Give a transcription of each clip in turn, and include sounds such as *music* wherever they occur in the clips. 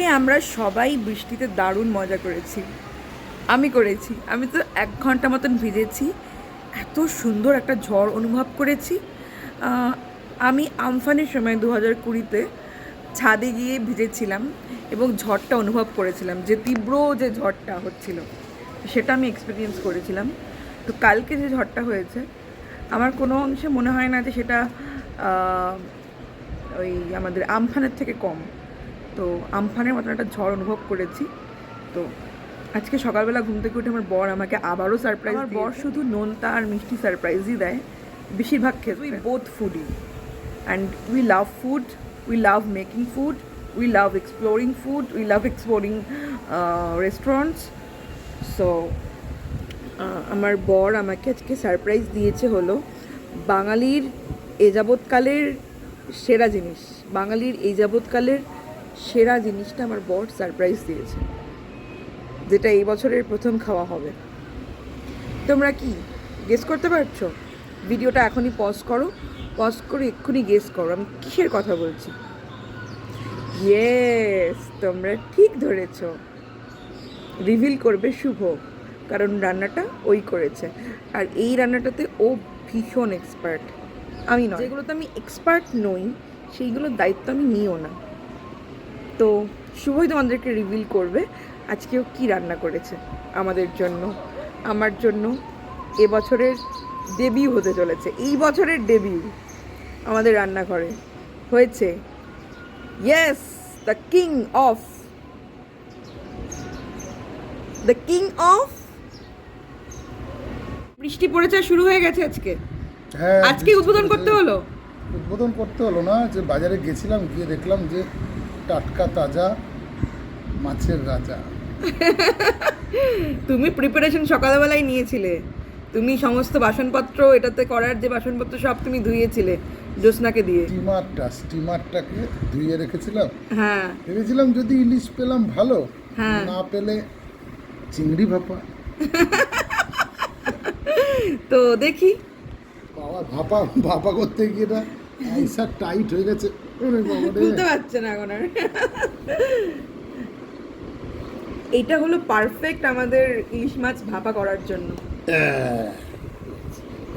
আজকে আমরা সবাই বৃষ্টিতে দারুণ মজা করেছি। আমি করেছি। আমি তো এক ঘণ্টা মতন ভিজেছি। এত সুন্দর একটা ঝড় অনুভব করেছি। আমি আমফানের সময় দু হাজার কুড়িতে ছাদে গিয়ে ভিজেছিলাম এবং ঝড়টা অনুভব করেছিলাম, যে তীব্র যে ঝড়টা হচ্ছিল, সেটা আমি এক্সপিরিয়েন্স করেছিলাম। তো কালকে যে ঝড়টা হয়েছে, আমার কোনো অংশে মনে হয় না যে সেটা ওই আমাদের আমফানের থেকে কম। তো আমফানের মতন একটা ঝড় অনুভব করেছি। তো আজকে সকালবেলা ঘুম থেকে উঠে আমার বর আমাকে আবারও সারপ্রাইজ আমার বর শুধু নোনতা আর মিষ্টি সারপ্রাইজই দেয়। বেশিরভাগ ক্ষেত্রে। We both foodie and we love food we love making food we love exploring food we love exploring restaurants so আমার বর আমাকে আজকে সারপ্রাইজ দিয়েছে হলো বাঙালির এ যাবৎকালের সেরা জিনিস। বাঙালির এই যাবৎকালের সেরা জিনিসটা আমার বর সারপ্রাইজ দিয়েছে, যেটা এই বছরের প্রথম খাওয়া হবে। তোমরা কি গেস করতে পারছ? ভিডিওটা এখনই পজ করো পজ করে এক্ষুনি গেস করো, আমি কিসের কথা বলছি? ইয়েস তোমরা ঠিক ধরেছো। রিভিল করবে শুভ, কারণ রান্নাটা ওই করেছে। আর এই রান্নাটাতে ও ভীষণ এক্সপার্ট আমি নয়। যেগুলোতে আমি এক্সপার্ট নই, সেইগুলোর দায়িত্ব আমি নিও না। তো শুভই তোমাদেরকে রিভিল করবে আজকেও কি রান্না করেছে আমাদের জন্য। আমার জন্য এবছরের ডেবিউ হতে চলেছে। এই বছরের ডেবিউ আমাদের রান্নাঘরে হয়েছে। Yes the king of the king of বৃষ্টি পড়েছে শুরু হয়ে গেছে আজকে। হ্যাঁ আজকে উদ্বোধন করতে হলো? উদ্বোধন করতে হলো না যে বাজারে গেছিলাম গিয়ে দেখলাম যে টাটকা তাজা মাছের রাজা। তুমি প্রিপারেশন সকালবেলায় নিয়েছিলে। তুমি সমস্ত বাসনপত্র এটাতে করার যে বাসনপত্র সব তুমি ধুইয়েছিলে জ্যোৎস্নাকে দিয়ে। স্টিমারটা স্টিমারটাকে ধুয়ে রেখেছিলাম। হ্যাঁ। ভেবেছিলাম যদি ইলিশ পেলাম ভালো হ্যাঁ। না পেলে চিংড়ি ভাপা। তো দেখি। বাবা ভাপা ভাপা করতে গিয়ে না আইসা টাইট হয়ে গেছে। খুলতে পারছে না এখন আর। এইটা হলো পারফেক্ট আমাদের ইলিশ মাছ ভাপা করার জন্য। আহ,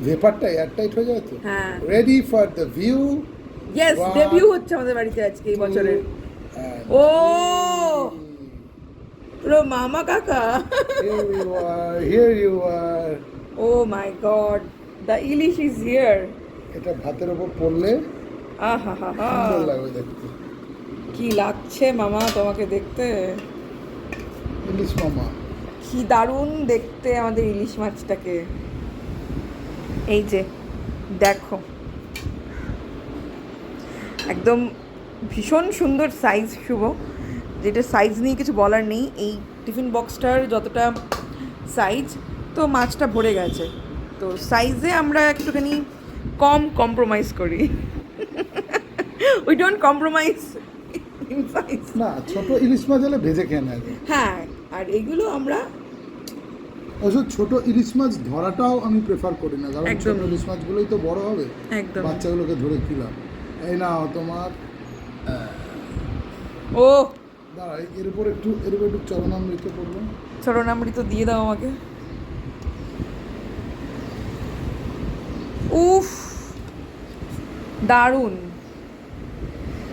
ভেপারটা এয়ার টাইট হয়ে তো হ্যাঁ। Ready for the view yes debut হচ্ছে আমাদের বাড়িতে আজকে এই বছরের। ও! পুরো মামা কাকা। Here you are. Oh my god the ilish is here এটা ভাতের ওপর পড়লে সুন্দর লাগবে দেখতে। কি লাগছে মামা তোমাকে দেখতে? ইলিশ মামা। কি দারুণ দেখতে আমাদের ইলিশ মাছটাকে। এই যে দেখো। একদম ভীষণ সুন্দর সাইজ শুভ। যেটা সাইজ নিয়ে কিছু বলার নেই এই টিফিন বক্সটার যতটা সাইজ তো মাছটা ভরে গেছে। তো সাইজে আমরা একটুখানি কম কম্প্রোমাইজ করি। উই ডোন্ট কম্প্রোমাইজ না ছোট ইলিশ মাছ হলে ভেজে খেয়ে নেয়। হ্যাঁ আর এগুলো আমরা অবশ্য ছোট ইলিশ মাছ ধরাটাও আমি প্রেফার করি না কারণ। ছোট ইলিশ মাছগুলোই তো বড় হবে। একদম বাচ্চাগুলোকে ধরে খিলাম। এই নাও তোমার ও। দাঁড়া এর উপর একটু এর উপর একটু চরণামৃত করব। চরণামৃত দিয়ে দাও আমাকে। উফ দারুণ।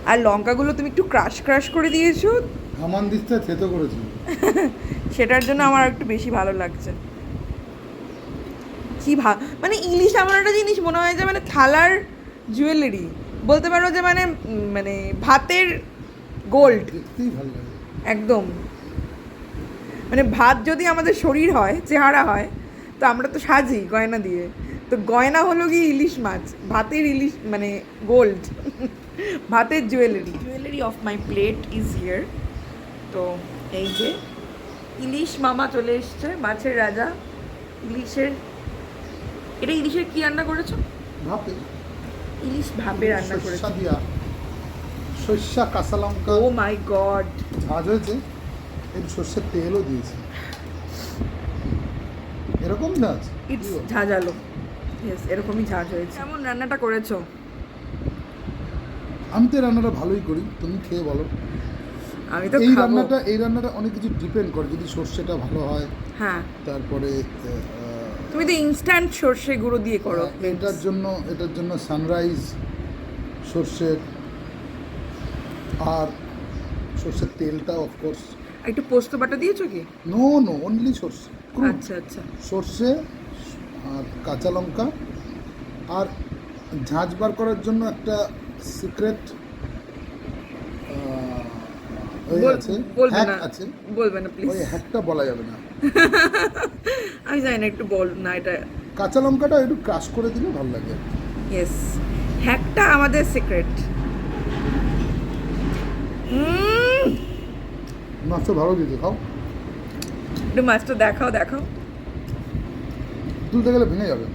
আর লঙ্কাগুলো তুমি একটু ক্রাশ ক্রাশ করে দিয়েছ। হামান দিস্তে থেতো করেছি। *laughs* সেটার জন্য আমার একটু বেশি ভালো লাগছে। কি ভা মানে ইলিশ এমন একটা জিনিস মনে হয় যে মানে থালার জুয়েলারি বলতে পারো যে মানে মানে ভাতের গোল্ড একদম। মানে ভাত যদি আমাদের শরীর হয় চেহারা হয় তো আমরা তো সাজি গয়না দিয়ে। তো গয়না হলো কি ইলিশ মাছ ভাতের ইলিশ মানে গোল্ড ভাতের jewellery jewellery of my plate is here তো এই যে ইলিশ মামা চলে এসছে মাছের রাজা ইলিশের এটা ইলিশের কি রান্না করেছ? ভাপে ইলিশ ভাপে রান্না করেছ। সর্ষা দিয়া। সর্ষা কাঁচা লঙ্কা। ও মাই গড ঝাঁজ হয়েছে এর সর্ষের তেলও দিয়েছি। এরকম ঝাঁজ? ইটস ঝাঁঝালো ইয়েস এরকমই ঝাঁঝ হয়েছে। কেমন রান্নাটা করেছ? আমি তো রান্নাটা ভালোই করি তুমি খেয়ে বলো। আমি তো এই রান্নাটা এই রান্নাটা অনেক কিছু ডিপেন্ড করে যদি সর্ষেটা ভালো হয় হ্যাঁ। তারপরে তুমি তো ইনস্ট্যান্ট সর্ষে গুঁড়ো দিয়ে করো এটার জন্য এটার জন্য সানরাইজ সর্ষের আর সর্ষের তেলটা অফকোর্স একটু পোস্ত বাটা দিয়েছ কি? নো নো অনলি সর্ষে। আচ্ছা আচ্ছা। সর্ষে কাঁচা লঙ্কা। আর ঝাঁঝ বার করার জন্য একটা সিক্রেট আছে না। আছে। বলবে না প্লিজ ওই হ্যাকটা বলা যাবে না। *laughs* আমি জানি না একটু বল না এটা কাঁচা লঙ্কাটা একটু ক্রাশ করে দিলে ভালো লাগে। ইয়েস হ্যাকটা আমাদের সিক্রেট মাছটা ভালো দিতে খাও। একটু মাছটা দেখাও দেখাও। তুলতে গেলে ভেঙে যাবে।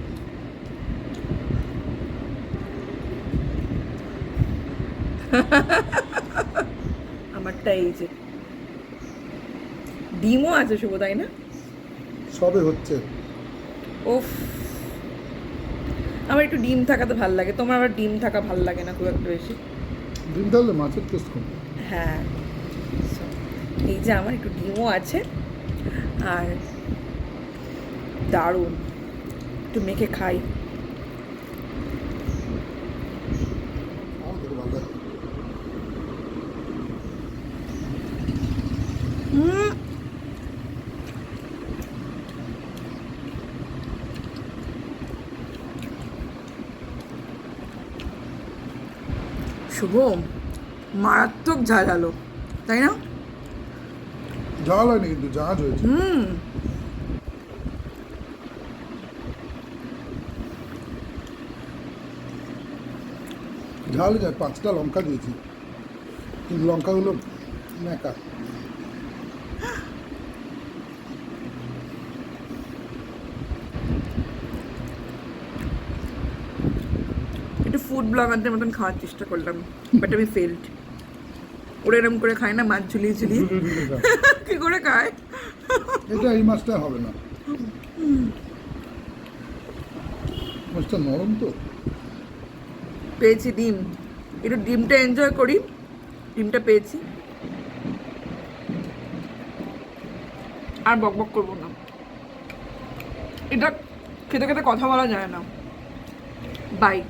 আমারটা এই যে। ডিমও আছে শুভ তাই না? সবে হচ্ছে। ওফ আমার একটু ডিম থাকাতে ভালো লাগে। তোমার আবার ডিম থাকা ভালো লাগে না খুব একটা বেশি? ডিম তাহলে মাছের টেস্ট কম। হ্যাঁ। এই যে আমার একটু ডিমও আছে। আর দারুণ। একটু মেখে খাই। শুভ মারাত্মক ঝাল আলো তাই না? জাল হয়নি কিন্তু জাহাজ হয়েছে। হুম ঝাল যায় পাঁচটা লঙ্কা দিয়েছি। কিন্তু লঙ্কাগুলো ন্যাকা। একটু ফুড ব্লগারদের মতন খাওয়ার চেষ্টা করলাম বাট আমি ফেল্ড ওরা এরম করে খায় না মাছ ঝুলিয়ে ঝুলিয়ে। কি করে খায়? এটা এই মাছটা হবে না। মাছটা নরম তো। পেয়েছি ডিম। একটু ডিমটা এনজয় করি। ডিমটা পেয়েছি। আর বক বক করব না। এটা খেতে খেতে কথা বলা যায় না। বাই